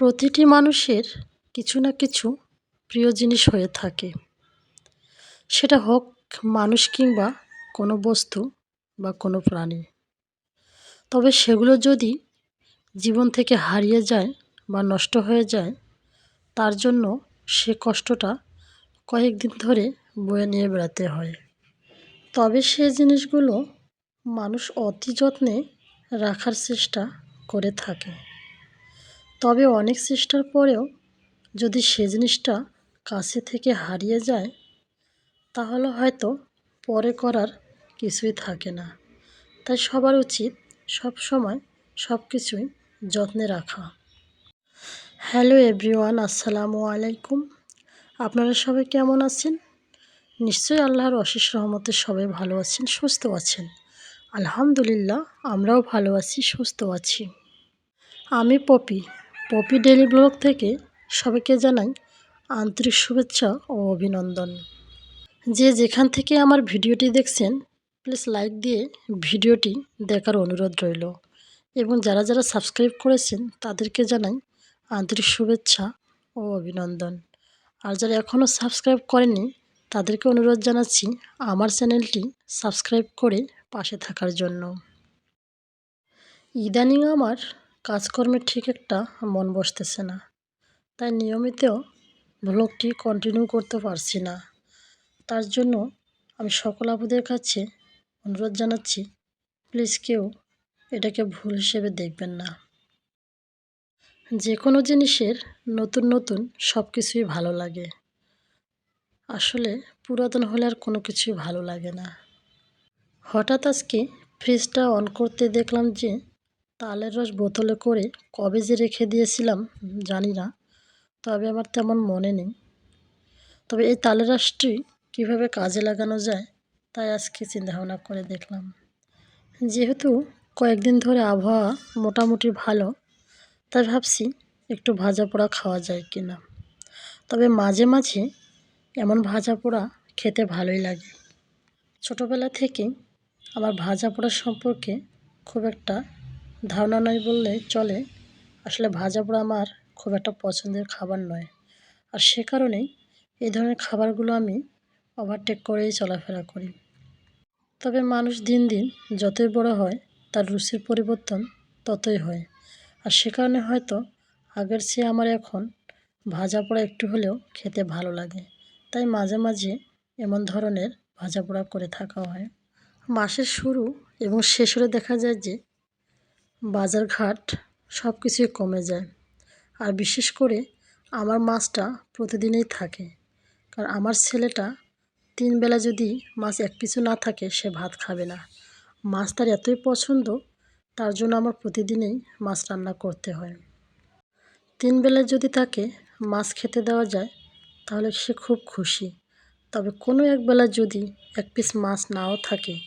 প্রতিটি মানুষের কিছু না কিছু প্রিয় জিনিস হয়ে থাকে। সেটা হোক মানুষ কিংবা কোনো বস্তু বা কোনো প্রাণী। তবে সেগুলো যদি জীবন থেকে হারিয়ে যায় বা নষ্ট হয়ে যায়, তার জন্য সে কষ্টটা কয়েকদিন ধরে বয়ে নিয়ে বেড়াতে হয়। তবে সে জিনিসগুলো মানুষ অতি যত্নে রাখার চেষ্টা করে থাকে। তবে অনেক চেষ্টার পরেও যদি সে জিনিসটা কাছে থেকে হারিয়ে যায়, তাহলে হয়তো পরে করার কিছুই থাকে না। তাই সবার উচিত সব সময় সব কিছুই যত্নে রাখা। হ্যালো এভরিওয়ান, আসসালামু আলাইকুম। আপনারা সবাই কেমন আছেন? নিশ্চয়ই আল্লাহর অশেষ রহমতে সবাই ভালো আছেন, সুস্থ আছেন। আলহামদুলিল্লাহ, আমরাও ভালো আছি, সুস্থ আছি। আমি পপি পপি ডেলি ব্লগ থেকে সবাইকে জানাই আন্তরিক শুভেচ্ছা ও অভিনন্দন। যে যেখান থেকে আমার ভিডিওটি দেখছেন প্লিজ লাইক দিয়ে ভিডিওটি দেখার অনুরোধ রইল। এবং যারা যারা সাবস্ক্রাইব করেছেন, তাদেরকে জানাই আন্তরিক শুভেচ্ছা ও অভিনন্দন। আর যারা এখনও সাবস্ক্রাইব করেনি তাদেরকে অনুরোধ জানাচ্ছি আমার চ্যানেলটি সাবস্ক্রাইব করে পাশে থাকার জন্য। ইদানিং আমার কাজকর্মে ঠিক একটা মন বসতেছে না। তাই নিয়মিত ব্লগটি কন্টিনিউ করতে পারছি না। তার জন্য আমি সকল আপুদের কাছে অনুরোধ জানাচ্ছি প্লিজ কেউ এটাকে ভুল হিসেবে দেখবেন না। যে কোনো জিনিসের নতুন নতুন সব কিছুই ভালো লাগে। আসলে পুরাতন হলে আর কোনো কিছুই ভালো লাগে না। হঠাৎ আজকে ফ্রিজটা অন করতে দেখলাম যে তালের রস বোতলে করে কবে যে রেখে দিয়েছিলাম জানি না, তবে আমার তেমন মনে নেই। তবে এই তালের রসটি কীভাবে কাজে লাগানো যায়, তাই আজকে চিন্তাভাবনা করে দেখলাম। যেহেতু কয়েকদিন ধরে আবহাওয়া মোটামুটি ভালো, তাই ভাবছি একটু ভাজা পোড়া খাওয়া যায় কি না তবে মাঝে মাঝে এমন ভাজা পোড়া খেতে ভালোই লাগে। ছোটোবেলা থেকে আমার ভাজা পোড়া সম্পর্কে খুব একটা ধারণা নয় বললে চলে। আসলে ভাজা পোড়া আমার খুব একটা পছন্দের খাবার নয়। আর সে কারণেই এই ধরনের খাবারগুলো আমি ওভারটেক করেই চলাফেরা করি। তবে মানুষ দিন দিন যতই বড় হয়, তার রুচির পরিবর্তন ততই হয়। আর সে কারণে হয়তো আগের চেয়ে আমার এখন ভাজা পোড়া একটু হলেও খেতে ভালো লাগে। তাই মাঝে মাঝে এমন ধরনের ভাজা পোড়া করে থাকা হয়। মাসের শুরু এবং শেষ হলে দেখা যায় যে বাজারঘাট সব কিছুই কমে যায়। আর বিশেষ করে আমার মাছটা প্রতিদিনই থাকে। কারণ আমার ছেলেটা তিন বেলা যদি মাছ এক কিছু না থাকে, সে ভাত খাবে না। মাছ তার এতই পছন্দ, তার জন্য আমার প্রতিদিনই মাছ রান্না করতে হয়। তিন বেলা যদি তাকে মাছ খেতে দেওয়া যায়, তাহলে সে খুব খুশি। তবে কোনো একবেলা যদি এক পিস মাছ নাও থাকে,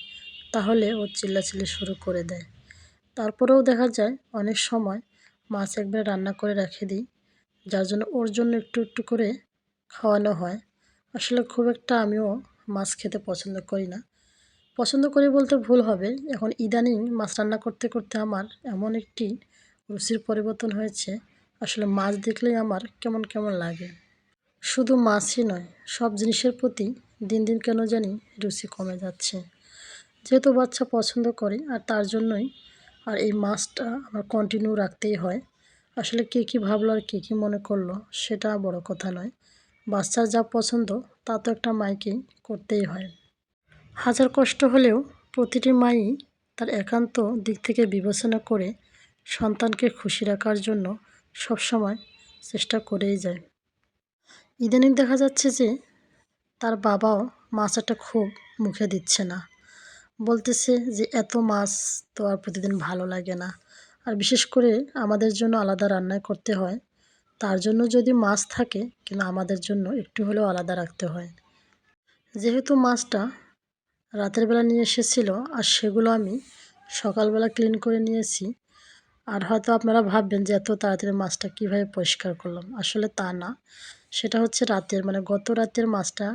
তাহলে ও চিল্লাচিল্লি শুরু করে দেয়। তারপরেও দেখা যায় অনেক সময় মাছ একবার রান্না করে রেখে দিই, যার জন্য ওর জন্য একটু একটু করে খাওয়ানো হয়। আসলে খুব একটা আমিও মাছ খেতে পছন্দ করি না। পছন্দ করি বলতে ভুল হবে। এখন ইদানিং মাছ রান্না করতে করতে আমার এমন একটি রুচির পরিবর্তন হয়েছে। আসলে মাছ দেখলেই আমার কেমন কেমন লাগে। শুধু মাছই নয়, সব জিনিসের প্রতি দিন দিন কেন জানি রুচি কমে যাচ্ছে। যেহেতু বাচ্চা পছন্দ করে, আর তার জন্যই আর এই মাছটা আমার কন্টিনিউ রাখতেই হয়। আসলে কে কী ভাবলো আর কে কী মনে করল সেটা বড় কথা নয়। বাচ্চার যা পছন্দ, তা তো একটা মাইকেই করতেই হয়। হাজার কষ্ট হলেও প্রতিটি মাই তার একান্ত দিক থেকে বিবেচনা করে সন্তানকে খুশি রাখার জন্য সবসময় চেষ্টা করেই যায়। ইদানিং দেখা যাচ্ছে যে তার বাবাও মাছটা খুব মুখে দিচ্ছে না। বলতেছে যে এত মাছ তো আর প্রতিদিন ভালো লাগে না। আর বিশেষ করে আমাদের জন্য আলাদা রান্না করতে হয়। তার জন্য যদি মাছ থাকে, কিন্তু আমাদের জন্য একটু হলেও আলাদা রাখতে হয়। যেহেতু মাছটা রাতের বেলা নিয়ে এসেছিল, আর সেগুলো আমি সকালবেলা ক্লিন করে নিয়েছি, আর হয়তো আপনারা ভাববেন যে এত তাড়াতাড়ি মাছটা কীভাবে পরিষ্কার করলাম? আসলে তা না। সেটা হচ্ছে রাতের মানে গত রাতের মাছটা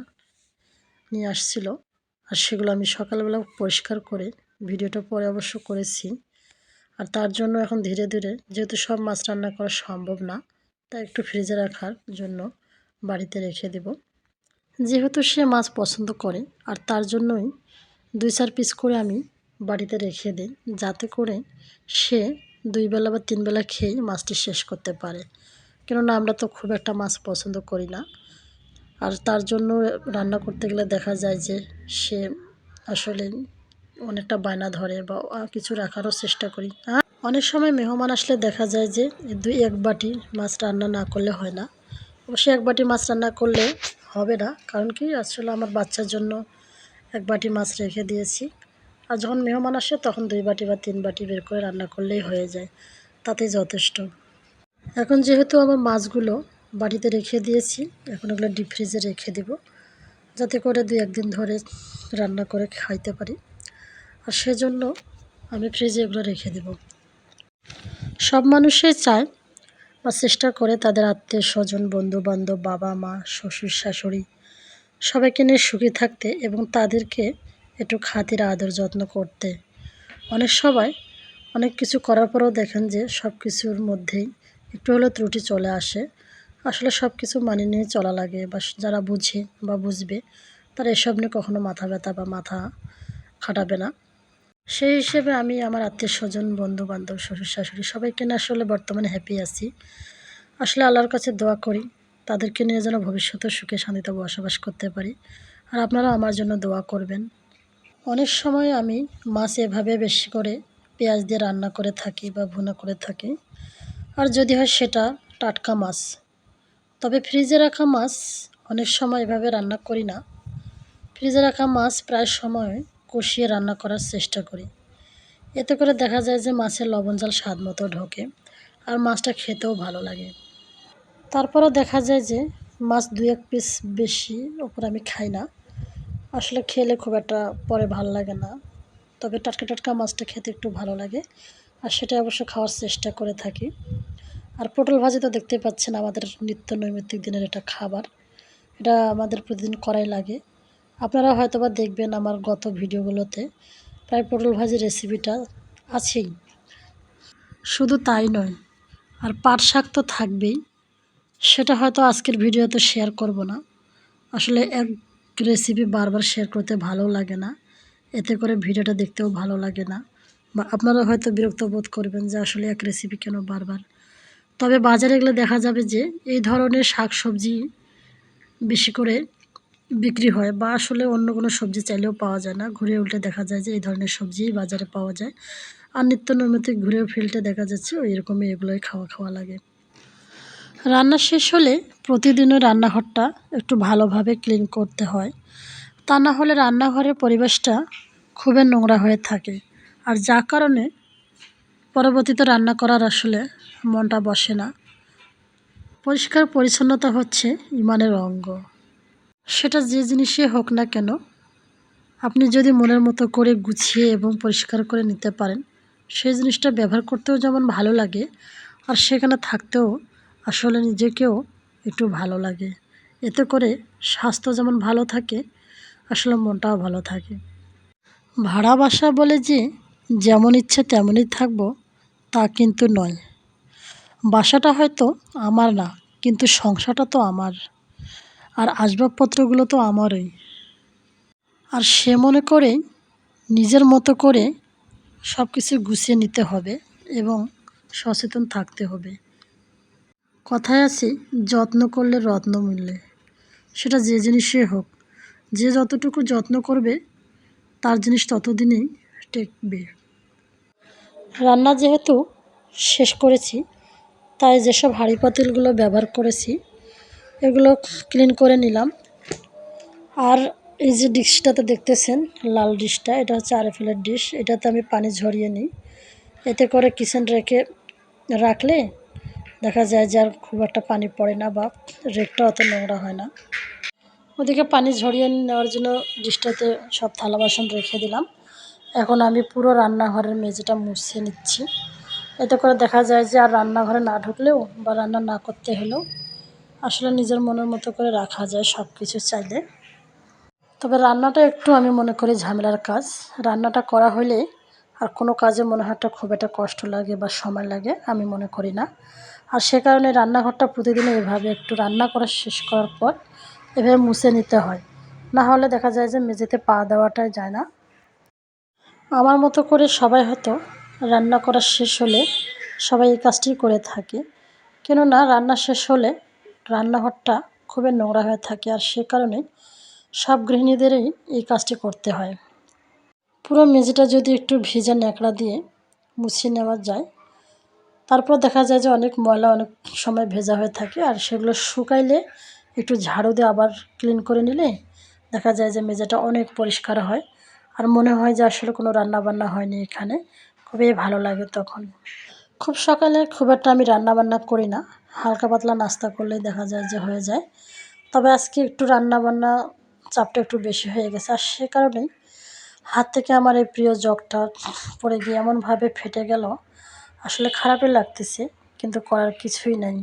নিয়ে আসছিল। আর সেগুলো আমি সকালবেলা পরিষ্কার করে ভিডিওটা পরে অবশ্য করেছি। আর তার জন্য এখন ধীরে ধীরে, যেহেতু সব মাছ রান্না করা সম্ভব না তা একটু ফ্রিজে রাখার জন্য বাড়িতে রেখে দেব। যেহেতু সে মাছ পছন্দ করে, আর তার জন্যই দুই চার পিস করে আমি বাড়িতে রেখে দিই, যাতে করে সে দুই বেলা বা তিন বেলা খেয়েই মাছটি শেষ করতে পারে। কেননা আমরা তো খুব একটা মাছ পছন্দ করি না। আর তার জন্য রান্না করতে গেলে দেখা যায় যে সে আসলে অনেকটা বায়না ধরে বা কিছু রাখারও চেষ্টা করি। আর অনেক সময় মেহমান আসলে দেখা যায় যে দুই এক বাটি মাছ রান্না না করলে হয় না। অবশ্যই এক বাটি মাছ রান্না করলে হবে না, কারণ কি আসলে আমার বাচ্চার জন্য এক বাটি মাছ রেখে দিয়েছি। আর যখন মেহমান আসে তখন দুই বাটি বা তিন বাটি বের করে রান্না করলেই হয়ে যায় তাতে যথেষ্ট। এখন যেহেতু আমার মাছগুলো বাড়িতে রেখে দিয়েছি। এখন ওগুলো ডিপ ফ্রিজে রেখে দেব। যাতে করে দু একদিন ধরে রান্না করে খাইতে পারি। আর সেজন্য আমি ফ্রিজে এগুলো রেখে দেব। সব মানুষই চায় বা চেষ্টা করে তাদের আত্মীয় স্বজন, বন্ধুবান্ধব, বাবা মা, শ্বশুর, শাশুড়ি সবাইকে নিয়ে সুখী থাকতে এবং তাদেরকে একটু খাতির, আদর, যত্ন করতে। অনেক সবাই অনেক কিছু করার পরেও দেখেন যে সব কিছুর মধ্যেই একটু হলেও ত্রুটি চলে আসে। আসলে সব কিছু মানিয়ে নিয়ে চলা লাগে বা যারা বুঝে বা বুঝবে, তারা এসব নিয়ে কখনো মাথা ব্যথা বা মাথা খাটাবে না। সেই হিসেবে আমি আমার আত্মীয় স্বজন বন্ধু বান্ধব শ্বশুর শাশুড়ি সবাইকে নিয়ে আসলে বর্তমানে হ্যাপি আছি। আসলে আল্লাহর কাছে দোয়া করি, তাদেরকে নিয়ে যেন ভবিষ্যতে সুখে শান্তিতে বসবাস করতে পারি। আর আপনারা আমার জন্য দোয়া করবেন। অনেক সময় আমি মাছ এভাবে বেশি করে পেঁয়াজ দিয়ে রান্না করে থাকি বা ভুনা করে থাকি। আর যদি হয় সেটা টাটকা মাছ। তবে ফ্রিজে রাখা মাছ অনেক সময় এভাবে রান্না করি না। ফ্রিজে রাখা মাছ প্রায় সময় কষিয়ে রান্না করার চেষ্টা করি। এতে করে দেখা যায় যে মাছের লবণ জাল স্বাদ মতো ঢোকে আর মাছটা খেতেও ভালো লাগে। তারপরও দেখা যায় যে মাছ দু এক পিস বেশি ওপর আমি খাই না। আসলে খেলে খুব একটা পরে ভালো লাগে না। তবে টাটকা টাটকা মাছটা খেতে একটু ভালো লাগে আর সেটা অবশ্য খাওয়ার চেষ্টা করে থাকি। আর পটল ভাজি তো দেখতে পাচ্ছেন আমাদের নিত্য নৈমিত্তিক দিনের এটা খাবার। এটা আমাদের প্রতিদিন করাই লাগে। আপনারা হয়তো বা দেখবেন আমার গত ভিডিওগুলোতে প্রায় পটল ভাজির রেসিপিটা আছেই। শুধু তাই নয়, আর পাট শাক তো থাকবেই। সেটা হয়তো আজকের ভিডিওতে শেয়ার করব না। আসলে এক রেসিপি বারবার শেয়ার করতে ভালো লাগে না। এতে করে ভিডিওটা দেখতেও ভালো লাগে না। বা আপনারা হয়তো বিরক্ত বোধ করবেন যে আসলে এক রেসিপি কেন বারবার তবে বাজারে গেলে দেখা যাবে যে এই ধরনের শাক সবজি বেশি করে বিক্রি হয় বা আসলে অন্য কোনো সবজি চাইলেও পাওয়া যায় না। ঘুরে উল্টে দেখা যায় যে এই ধরনের সবজি বাজারে পাওয়া যায়। আর নিত্য নৈমিত্তিক ঘুরে ফিল্টে দেখা যাচ্ছে ওই রকমই এগুলোই খাওয়া খাওয়া লাগে। রান্না শেষ হলে প্রতিদিনও রান্নাঘরটা একটু ভালোভাবে ক্লিন করতে হয়। তা না হলে রান্নাঘরের পরিবেশটা খুবই নোংরা হয়ে থাকে। আর যার কারণে পরবর্তীতে রান্না করার আসলে মনটা বসে না। পরিষ্কার পরিচ্ছন্নতা হচ্ছে ইমানের অঙ্গ। সেটা যে জিনিসই হোক না কেন, আপনি যদি মনের মতো করে গুছিয়ে এবং পরিষ্কার করে নিতে পারেন, সেই জিনিসটা ব্যবহার করতেও যেমন ভালো লাগে, আর সেখানে থাকতেও আসলে নিজেকেও একটু ভালো লাগে। এতে করে স্বাস্থ্য যেমন ভালো থাকে, আসলে মনটাও ভালো থাকে। ভাড়া বাসা বলে যে যেমন ইচ্ছে তেমনই থাকব, তা কিন্তু নয়। বাসাটা হয়তো আমার না, কিন্তু সংসারটা তো আমার। আর আসবাবপত্রগুলো তো আমারই। আর সে মনে করে নিজের মতো করে সব কিছু গুছিয়ে নিতে হবে এবং সচেতন থাকতে হবে। কথায় আছে, যত্ন করলে রত্ন মিললে। সেটা যে জিনিসই হোক, যে যতটুকু যত্ন করবে, তার জিনিস ততদিনই টেকবে। রান্না যেহেতু শেষ করেছি, তাই যেসব হাঁড়ি পাতিলগুলো ব্যবহার করেছি, এগুলো ক্লিন করে নিলাম। আর এই যে ডিশটাতে দেখতেছেন, লাল ডিশটা, এটা হচ্ছে আরএফএলের ডিশ, এটাতে আমি পানি ঝরিয়ে নিই। এতে করে কিচেন রেখে রাখলে দেখা যায় যে আর খুব একটা পানি পড়ে না বা রেকটা অত নোংরা হয় না। ওদিকে পানি ঝরিয়ে নেওয়ার জন্য ডিশটাতে সব থালা বাসন রেখে দিলাম। এখন আমি পুরো রান্নাঘরের মেঝেটা মুছে নিচ্ছি। এতে করে দেখা যায় যে আর রান্নাঘরে না ঢুকলেও বা রান্না না করতে হলেও আসলে নিজের মনের মতো করে রাখা যায় সব কিছু চাইলে। তবে রান্নাটা একটু আমি মনে করি ঝামেলার কাজ। রান্নাটা করা হলে আর কোনো কাজে মনে হয় খুব একটা কষ্ট লাগে বা সময় লাগে, আমি মনে করি না। আর সে কারণে রান্নাঘরটা প্রতিদিন এভাবে একটু রান্না করা শেষ করার পর এভাবে মুছে নিতে হয়। না হলে দেখা যায় যে মেঝেতে পা দেওয়াটাই যায় না। আমার মতো করে সবাই হয়তো রান্না করা শেষ হলে সবাই এই কাজটি করে থাকে। কেননা রান্না শেষ হলে রান্নাঘরটা খুবই নোংরা হয়ে থাকে আর সে কারণে সব গৃহিণীদেরই এই কাজটি করতে হয়। পুরো মেঝেটা যদি একটু ভেজা ন্যাকড়া দিয়ে মুছিয়ে নেওয়া যায়, তারপর দেখা যায় যে অনেক ময়লা অনেক সময় ভেজা হয়ে থাকে আর সেগুলো শুকাইলে একটু ঝাড়ু দিয়ে আবার ক্লিন করে নিলে দেখা যায় যে মেঝেটা অনেক পরিষ্কার হয়। আর মনে হয় যে আসলে কোনো রান্না বান্না হয়নি এখানে। খুবই ভালো লাগে তখন। খুব সকালে খুব একটা আমি রান্না বান্না করি না। হালকা পাতলা নাস্তা করলেই দেখা যায় যে হয়ে যায়। তবে আজকে একটু রান্না বান্না চাপটা একটু বেশি হয়ে গেছে। আর সে কারণেই হাত থেকে আমার এই প্রিয় জগটা পড়ে গিয়ে এমনভাবে ফেটে গেল। আসলে খারাপই লাগতেছে, কিন্তু করার কিছুই নাই।